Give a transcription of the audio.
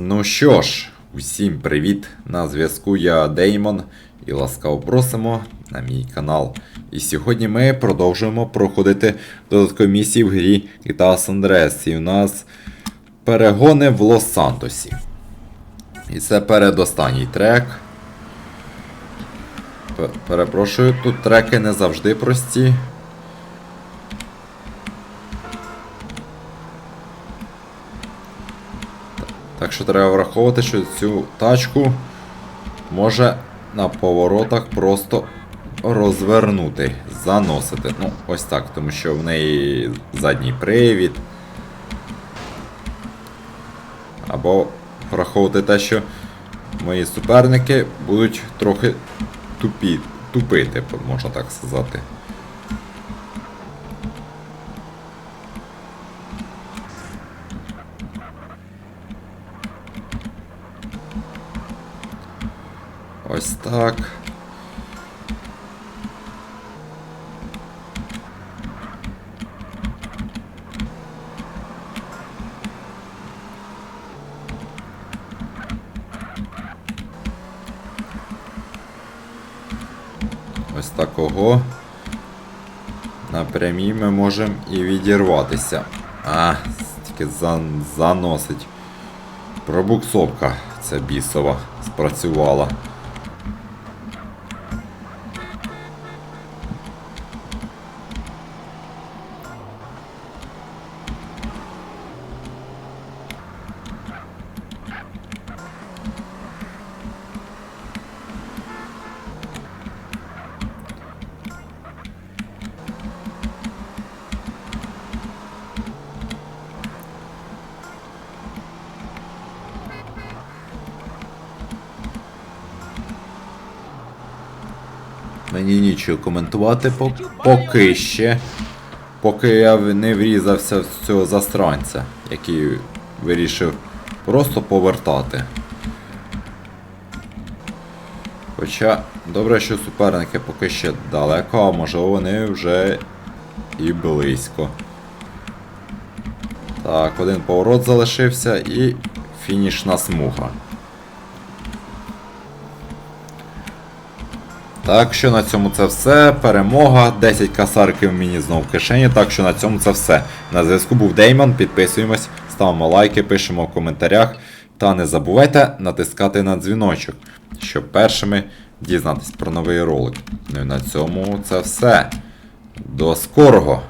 Ну що ж, усім привіт! На зв'язку я Деймон і ласкаво просимо на мій канал. І сьогодні ми продовжуємо проходити додаткові місії в грі GTA San Andreas. І у нас перегони в Лос-Сантосі. І це передостанній трек. Перепрошую, тут треки не завжди прості. Так що треба враховувати, що цю тачку може на поворотах просто розвернути, заносити. Ну, ось так, тому що в неї задній привід. Або враховувати те, що мої суперники будуть трохи тупі, тупити, можна так сказати. Ось так. Ось такого. На прямій ми можемо і відірватися. А, тільки зан- заносить. Пробуксовка ця бісова спрацювала. Мені нічого коментувати по- поки ще. Поки я не врізався в цього застранця, який вирішив просто повертати. Хоча, добре, що суперники поки ще далеко, а можливо вони вже і близько. Так, один поворот залишився і фінішна смуга. Так що на цьому це все. Перемога. 10 касарків мені знову в кишені. Так що на цьому це все. На зв'язку був Деймон. Підписуємось, ставимо лайки, пишемо в коментарях. Та не забувайте натискати на дзвіночок, щоб першими дізнатись про новий ролик. Ну і на цьому це все. До скорого!